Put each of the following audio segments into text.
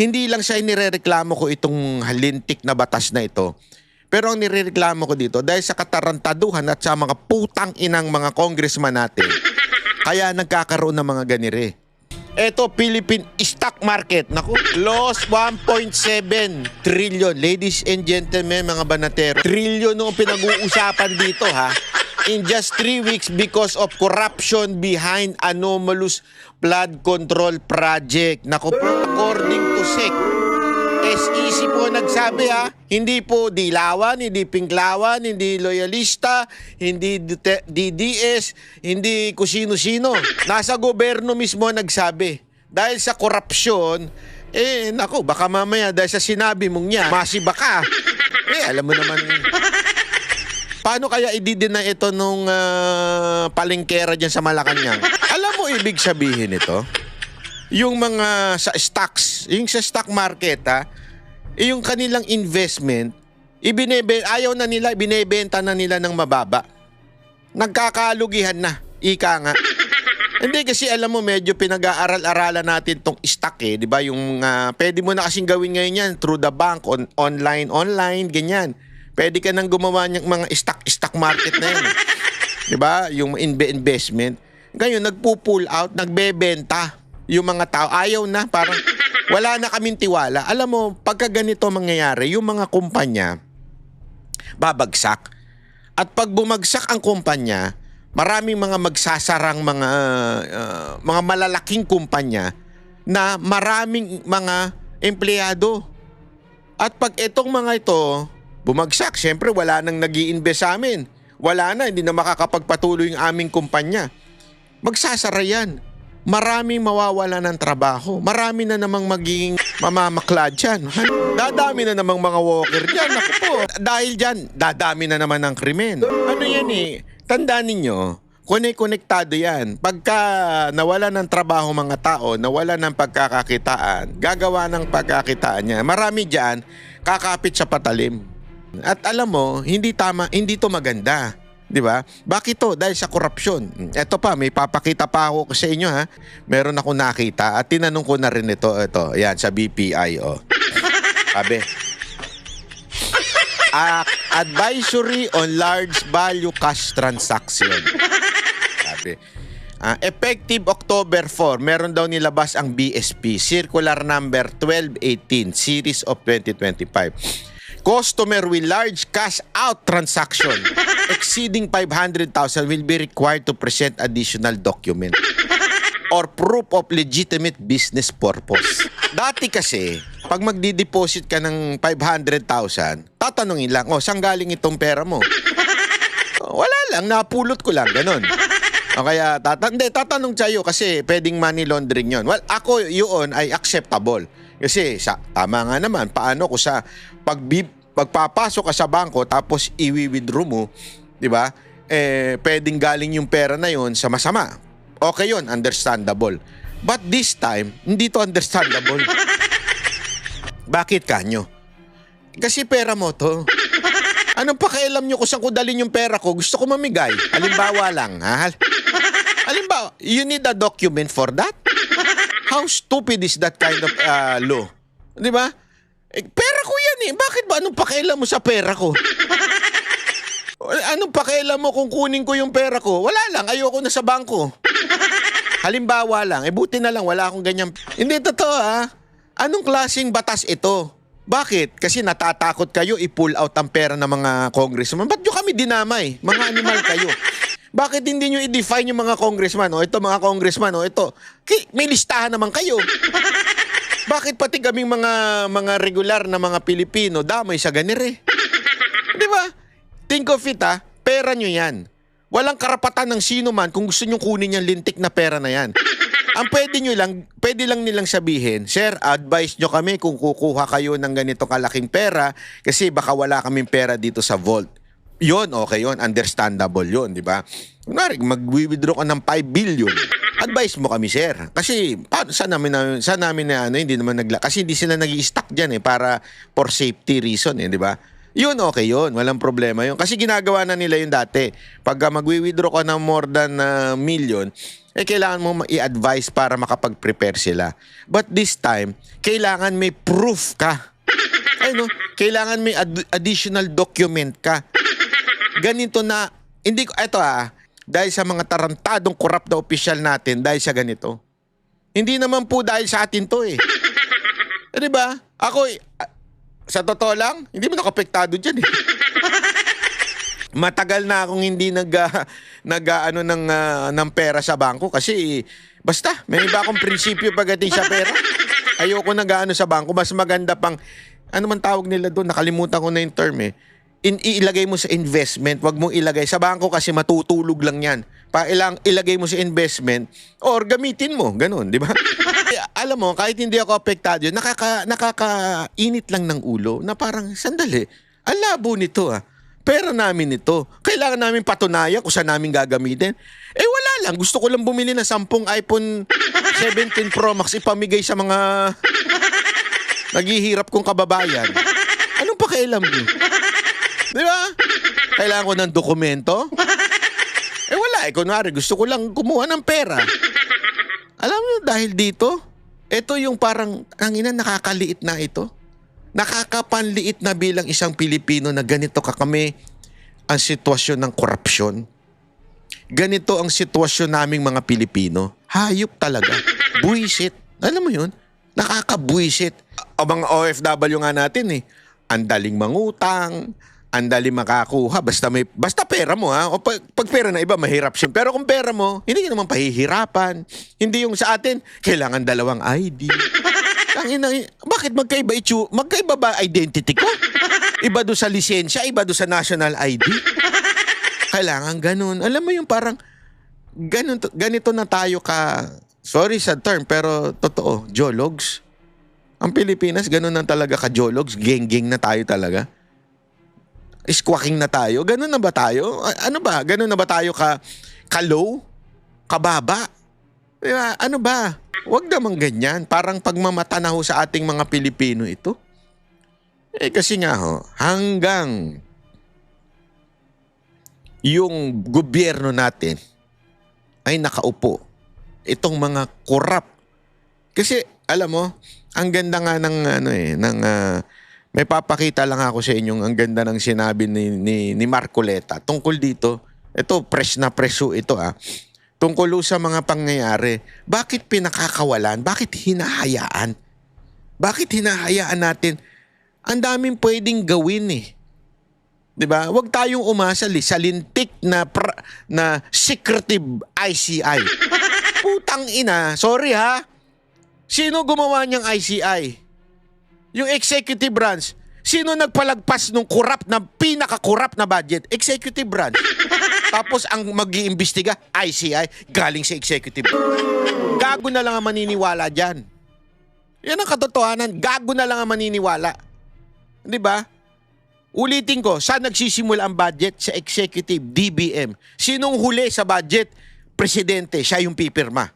hindi lang siya inirereklamo ko itong halintik na batas na ito. Pero ang nirereklamo ko dito dahil sa katarantaduhan at sa mga putang inang mga congressman natin, kaya nagkakaroon ng mga ganire. Ito, Philippine stock market. Naku, lost 1.7 trillion. Ladies and gentlemen, mga banatero. Trillion noong pinag-uusapan dito, ha? In just three weeks because of corruption behind anomalous flood control project. Naku po, according to SEC, SEC po nagsabi ha, hindi po dilawan, hindi pinklawan, hindi loyalista, hindi DDS, hindi kusino-sino. Nasa gobyerno mismo nagsabi. Dahil sa korupsyon, eh nako, baka mamaya dahil sa sinabi mong niya, masiba ka. Eh alam mo naman, paano kaya ididina ito nung ah, palengkera dyan sa Malacanang? Alam mo ibig sabihin ito? yung mga sa stocks, yung sa stock market ha, eh, yung kanilang investment, ibinebe, ayaw na nila, binebenta na nila ng mababa. Nagkakalugihan na, ika nga. Hindi kasi alam mo medyo pinag-aaral-aralan natin tong stock eh, 'di ba? Yung ah, pwede mo na kasing gawin ngayon 'yan through the bank, on, online, online, ganyan. Pwede ka nang gumawa ng mga stock stock market na eh. 'Di ba? Yung inve- investment. Ngayon nagpo-pull out, nagbebenta yung mga tao. Ayaw na, parang wala na kaming tiwala. Alam mo, pagka ganito mangyayari, yung mga kumpanya babagsak. At pag bumagsak ang kumpanya, maraming mga magsasarang mga ah, mga malalaking kumpanya na maraming mga empleyado. At pag itong mga ito bumagsak, syempre wala nang nag invest sa amin. Wala na, hindi na makakapagpatuloy yung aming kumpanya. Magsasara yan. Maraming mawawala ng trabaho. Marami na namang magiging mamamakla dyan. Dadami na namang mga walker dyan. Ako po. Dahil dyan, dadami na naman ng krimen. Ano yan eh? Tandaan ninyo, konektado yan. Pagka nawala ng trabaho mga tao, nawala ng pagkakakitaan, gagawa ng pagkakitaan niya, marami dyan kakapit sa patalim. At alam mo, hindi tama, hindi to maganda. 'Di ba? Bakit to? Dahil sa korupsyon. Ito pa, may papakita pa ako sa inyo ha. Meron ako nakita at tinanong ko na rin ito, ito. Ayan, sa BPI oh. Sabi, "Ah, advisory on large value cash transaction. Sabi, ah, effective October 4, meron daw nilabas ang BSP, circular number 1218, series of 2025. Customer with large cash out transaction exceeding 500,000 will be required to present additional document or proof of legitimate business purpose. Dati kasi, pag magdi-deposit ka ng 500,000, tatanungin lang, oh, saan galing itong pera mo? Wala lang, napulot ko lang, ganun. O kaya, tata- hindi, tatanong sa'yo kasi pwedeng money laundering yon. Well, ako yun ay acceptable. Kasi sa, tama nga naman, paano ko sa pag pagpapasok ka sa bangko tapos i-withdraw mo, 'di ba? Eh pwedeng galing yung pera na yon sa masama. Okay yon, understandable. But this time, hindi to understandable. Bakit kanyo? Kasi pera mo to. Anong pakialam nyo kung saan ko dalhin yung pera ko? Gusto ko mamigay. Halimbawa lang, ha? Halimbawa, you need a document for that? How stupid is that kind of uh, law? Di ba? Eh, pera ko yan eh. Bakit ba? Anong pakialam mo sa pera ko? Anong pakialam mo kung kunin ko yung pera ko? Wala lang. Ayoko na sa bangko. Halimbawa lang. Eh buti na lang. Wala akong ganyan. Hindi totoo ha. Anong klaseng batas ito? Bakit? Kasi natatakot kayo i-pull out ang pera ng mga congressman. Ba't nyo kami dinamay? Mga animal kayo. Bakit hindi nyo i-define yung mga congressman? O ito mga congressman, o ito. May listahan naman kayo. Bakit pati kaming mga mga regular na mga Pilipino damay sa ganire? Di ba? Think of it ha, pera nyo yan. Walang karapatan ng sino man kung gusto nyo kunin yung lintik na pera na yan. Ang pwede nyo lang, pwede lang nilang sabihin, Sir, advise nyo kami kung kukuha kayo ng ganito kalaking pera kasi baka wala kaming pera dito sa vault. Yon, okay yon, understandable yon, di ba? Kunwari, mag-withdraw ka ng 5 billion. Advice mo kami, sir. Kasi, paano, saan namin, na, saan namin na, ano, hindi naman nagla... Kasi hindi sila nag stock dyan eh, para for safety reason eh, di ba? Yun, okay yun. Walang problema yun. Kasi ginagawa na nila yun dati. Pag uh, mag-withdraw ka ng more than uh, million, eh kailangan mo i-advise para makapag-prepare sila. But this time, kailangan may proof ka. Ay no, kailangan may ad- additional document ka. Ganito na, hindi ko, eto ah, dahil sa mga tarantadong korap na opisyal natin, dahil sa ganito. Hindi naman po dahil sa atin to eh. Eh, di ba? Ako, eh, ah, sa totoo lang, hindi mo nakapektado dyan eh. Matagal na akong hindi nag ah, nag ah, ano ng ah, ng pera sa bangko kasi basta may iba akong prinsipyo pagdating sa pera. Ayoko nag ano sa bangko, mas maganda pang ano man tawag nila doon, nakalimutan ko na yung term eh. In, ilagay mo sa investment, wag mong ilagay sa bangko kasi matutulog lang 'yan. Pa ilang ilagay mo sa investment or gamitin mo, ganun, di ba? Eh, Alam mo, kahit hindi ako apektado, nakaka nakakainit lang ng ulo na parang sandali. Ang labo nito ah. Pera namin ito. Kailangan namin patunayan kung saan namin gagamitin. Eh wala lang. Gusto ko lang bumili ng 10 iPhone 17 Pro Max ipamigay sa mga naghihirap kong kababayan. Anong pakialam niyo? Kailangan ko ng dokumento? Eh wala. Eh kunwari, gusto ko lang kumuha ng pera. Alam niyo dahil dito, ito yung parang, ang ina, nakakaliit na ito. Nakakapanliit na bilang isang Pilipino na ganito ka kami ang sitwasyon ng korupsyon. Ganito ang sitwasyon naming mga Pilipino. Hayop talaga. Buisit. Alam mo yun? Nakakabuisit. Ang mga OFW nga natin eh. Ang daling mangutang, ang daling makakuha. Basta may basta pera mo ha. O pag, pag pera na iba, mahirap siya. Pero kung pera mo, hindi ka naman pahihirapan. Hindi yung sa atin, kailangan dalawang ID. Ang ina, bakit magkaiba itsu? Magkaiba ba identity ko? Iba do sa lisensya, iba do sa national ID. Kailangan ganun. Alam mo yung parang ganun, ganito na tayo ka sorry sa term pero totoo, jologs. Ang Pilipinas ganun na talaga ka jologs, geng-geng na tayo talaga. Squawking na tayo. Ganun na ba tayo? Ano ba? Ganun na ba tayo ka ka-low? Kababa? Di ba? Ano ba? Huwag naman ganyan. Parang pagmamata na ho sa ating mga Pilipino ito. Eh kasi nga ho, hanggang yung gobyerno natin ay nakaupo. Itong mga korap. Kasi alam mo, ang ganda nga ng ano eh, ng ah, may papakita lang ako sa inyong ang ganda ng sinabi ni ni, ni Marcoleta tungkol dito. Ito fresh na preso ito ah. Tungkol sa mga pangyayari. Bakit pinakakawalan? Bakit hinahayaan? Bakit hinahayaan natin? Ang daming pwedeng gawin eh. 'Di ba? Huwag tayong umasa li- sa lintik na pra- na secretive ICI. Putang ina, sorry ha. Sino gumawa niyang ICI? Yung executive branch. Sino nagpalagpas ng corrupt na pinaka-corrupt na budget? Executive branch. Tapos ang mag-iimbestiga, ICI, galing sa executive. Gago na lang ang maniniwala dyan. Yan ang katotohanan. Gago na lang ang maniniwala. Di ba? Ulitin ko, saan nagsisimula ang budget? Sa executive, DBM. Sinong huli sa budget? Presidente, siya yung pipirma.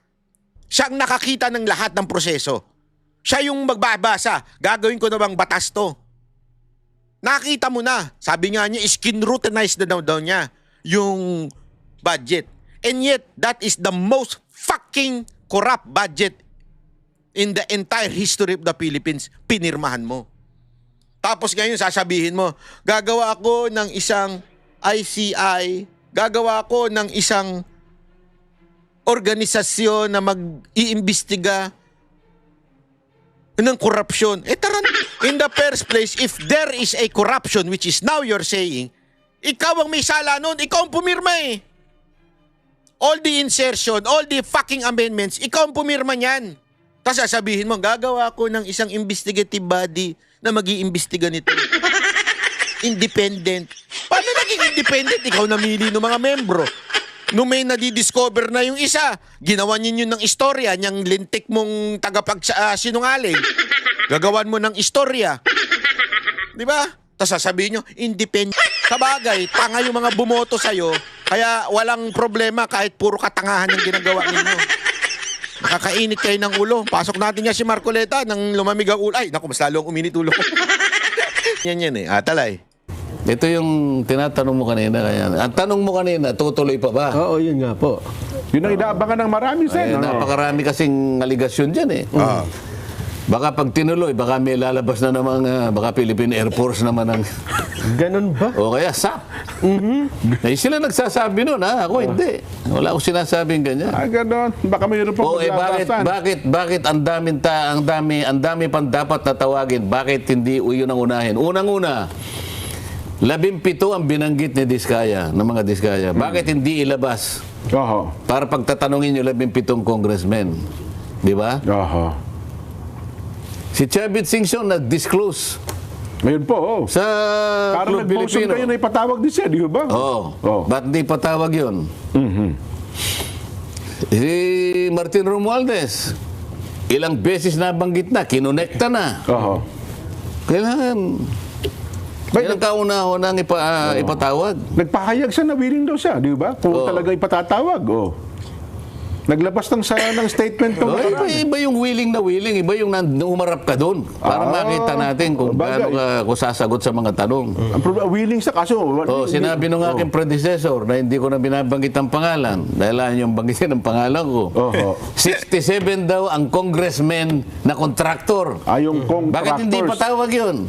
Siya ang nakakita ng lahat ng proseso. Siya yung magbabasa. Gagawin ko na bang batas to? Nakita mo na. Sabi nga niya, skin routinized na daw, daw niya yung budget. And yet, that is the most fucking corrupt budget in the entire history of the Philippines. Pinirmahan mo. Tapos ngayon sasabihin mo, gagawa ako ng isang ICI, gagawa ako ng isang organisasyon na mag-iimbestiga ng korupsyon. Eh tara na. In the first place, if there is a corruption, which is now you're saying, ikaw ang may sala nun, ikaw ang pumirma eh. All the insertion, all the fucking amendments, ikaw ang pumirma niyan. Tapos sasabihin mo, gagawa ko ng isang investigative body na mag iimbestiga nito. independent. Paano naging independent? Ikaw namili ng mga membro. Nung may nadidiscover na yung isa, ginawa ninyo ng istorya, niyang lintik mong tagapag uh, sinungaling. Gagawan mo ng istorya. Di ba? Tapos sasabihin nyo, independent. Sa bagay, tanga yung mga bumoto sa'yo, kaya walang problema kahit puro katangahan yung ginagawa ninyo. Nakakainit kayo ng ulo. Pasok natin nga si Marcoleta nang lumamig ang ulo. Ay, naku, mas lalong uminit ulo yan yan eh. Ah. Ito yung tinatanong mo kanina. Kaya, ang tanong mo kanina, tutuloy pa ba? Oo, yun nga po. Yun ang inaabangan ng marami, Ay, Sen. ano? napakarami kasing aligasyon dyan eh. Ah. Baka pag tinuloy, baka may lalabas na namang, ah, baka Philippine Air Force naman ang, Ganun ba? o kaya SAP. Eh, sila nagsasabi nun, ha? Ako hindi. Wala akong sinasabing ganyan. Ah, ganon. Baka mayroon pang O eh bakit bakit bakit ang daming ta ang dami ang dami pang dapat na tawagin bakit hindi yun ang unahin unang-una labimpito ang binanggit ni Diskaya ng mga Diskaya bakit hindi ilabas Oho. para pagtatanungin yung labimpitong congressmen di ba Oho. si Chavit Singson nag-disclose Ngayon po, oh. sa Parang Club nag-motion Filipino kayo na ipatawag din siya, di ba? Oh, Oh. ba't di patawag yun? Si Martin Romualdez, ilang beses nabanggit na, kinonekta na. Oho. Kailangan, kailangan kauna-unang ipa, ah, ipatawag. Nagpahayag siya na willing daw siya, di ba? Kung Oo. talaga ipatatawag, oh. Naglabas ng sa ng statement Oh, iba, iba yung willing na willing, iba yung nan- umarap ka doon para Ah, makita natin kung gaano ka kung sasagot sa mga tanong. Ang problema, willing siya kaso. Oh, sinabi nung aking predecessor na hindi ko na binabanggit ang pangalan dahil ayaw yung banggitin ang pangalan ko. Oho. 67 daw ang congressman na kontraktor. Ay, yung kong Bakit hindi patawag yun?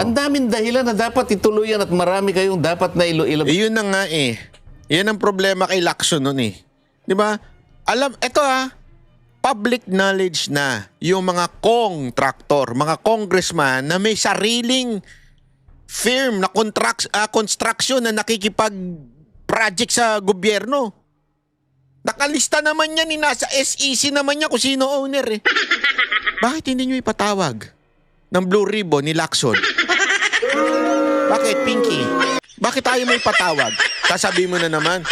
Ang daming dahilan na dapat ituloy yan at marami kayong dapat na ilo ilo. Eh, yun na nga eh. Yan ang problema kay Lacson nun eh. Di ba? Alam, eto ha, public knowledge na yung mga contractor, mga congressman na may sariling firm na contract, ah, construction na nakikipag project sa gobyerno. Nakalista naman yan ni nasa SEC naman niya kung sino owner eh. Bakit hindi nyo ipatawag ng Blue Ribbon ni Lacson? Bakit, Pinky? Bakit tayo may patawag? Sasabi mo na naman,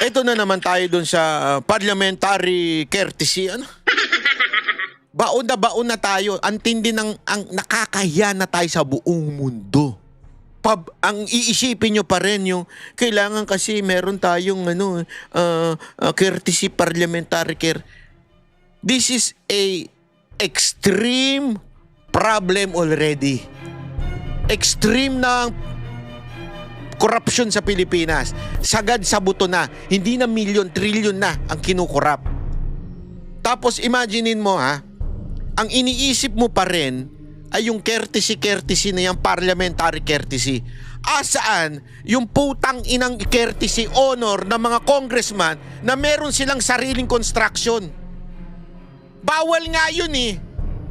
eto na naman tayo dun sa uh, parliamentary courtesy. Ano? Baon na baon na tayo. Ang tindi ng ang nakakahiya na tayo sa buong mundo. Pab, ang iisipin nyo pa rin yung kailangan kasi meron tayong ano, uh, uh, courtesy parliamentary care. This is a extreme problem already. Extreme na corruption sa Pilipinas. Sagad sa buto na. Hindi na milyon, trilyon na ang kinukurap. Tapos imaginein mo ha, ang iniisip mo pa rin ay yung courtesy-courtesy na yung parliamentary courtesy. Asaan yung putang inang courtesy honor ng mga congressman na meron silang sariling construction. Bawal nga yun eh.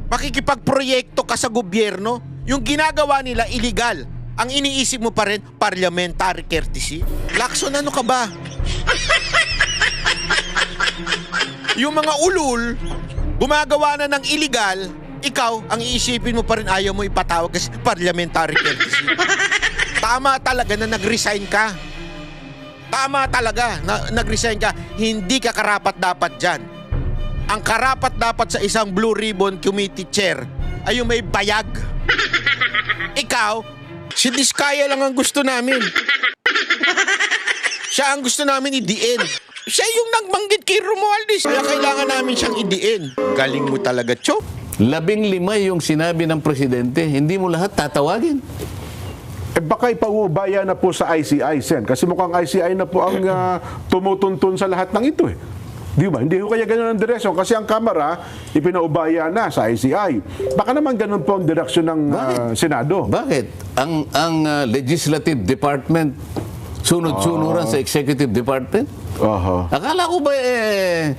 Makikipagproyekto ka sa gobyerno, yung ginagawa nila illegal. Ang iniisip mo pa rin, parliamentary courtesy. Lakson, ano ka ba? yung mga ulul, gumagawa na ng illegal, ikaw, ang iisipin mo pa rin, ayaw mo ipatawag kasi parliamentary courtesy. Tama talaga na nag-resign ka. Tama talaga na nag-resign ka. Hindi ka karapat dapat dyan. Ang karapat dapat sa isang Blue Ribbon Committee Chair ay yung may bayag. Ikaw, si Diskaya lang ang gusto namin. Siya ang gusto namin idiin. Siya yung nagbanggit kay Romualdez. Kaya kailangan namin siyang idiin. Galing mo talaga, Chok. Labing lima yung sinabi ng presidente, hindi mo lahat tatawagin. Eh baka ipaubaya na po sa ICI, Sen. Kasi mukhang ICI na po ang ah, tumutuntun sa lahat ng ito eh. Di ba? Hindi ko kaya ganun ang direksyon kasi ang Kamara ipinaubaya na sa ICI. Baka naman ganun po ang direksyon ng ah, Senado. Bakit? Ang ang ah, legislative department sunod-sunuran sa executive department? Oho. Akala ko ba eh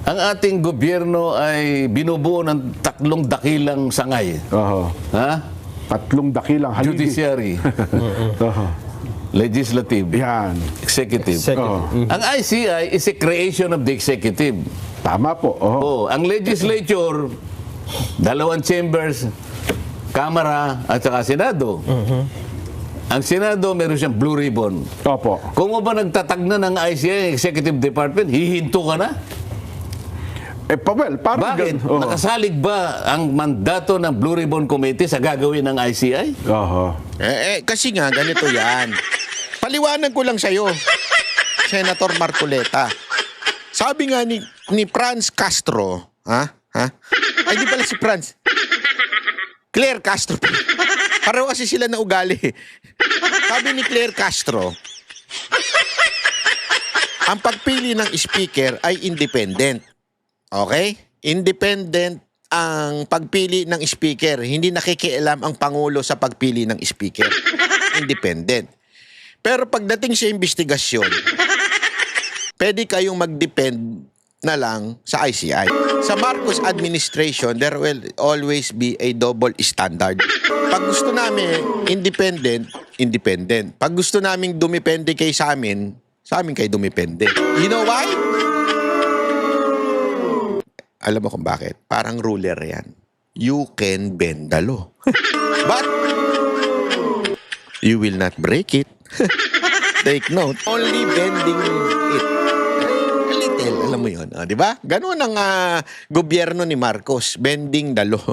ang ating gobyerno ay binubuo ng tatlong dakilang sangay. Oho. Ha? Tatlong dakilang haligi. Judiciary, Oho. Legislative, Yan. executive. Second. Oho. Ang ICI is a creation of the executive. Tama po. Oho. Oh, ang legislature, dalawang chambers, Kamara at saka Senado. Ang Senado, meron siyang blue ribbon. Opo. Kung mo ba nagtatag na ng ICI, Executive Department, hihinto ka na? Eh, pa, well, parang Bakit? gan- Oho. Nakasalig ba ang mandato ng Blue Ribbon Committee sa gagawin ng ICI? Oho. Eh, eh, kasi nga, ganito yan. Paliwanag ko lang sa'yo, Senator Marcoleta. Sabi nga ni, ni Franz Castro, ha? Ha? Ay, di pala si Franz. Claire Castro. Pareho kasi sila na ugali. Sabi ni Claire Castro, ang pagpili ng speaker ay independent. Okay? Independent ang pagpili ng speaker. Hindi nakikialam ang Pangulo sa pagpili ng speaker. Independent. Pero pagdating sa investigasyon, pwede kayong mag-depend na lang sa ICI. Sa Marcos administration, there will always be a double standard. Pag gusto namin independent, independent. Pag gusto naming dumipende kay sa amin, sa amin kayo dumipende. You know why? Alam mo kung bakit? Parang ruler yan. You can bend the law. But, you will not break it. Take note. Only bending it. A little, alam mo yun. ah, di ba? Ganun ang ah, gobyerno ni Marcos, bending the law.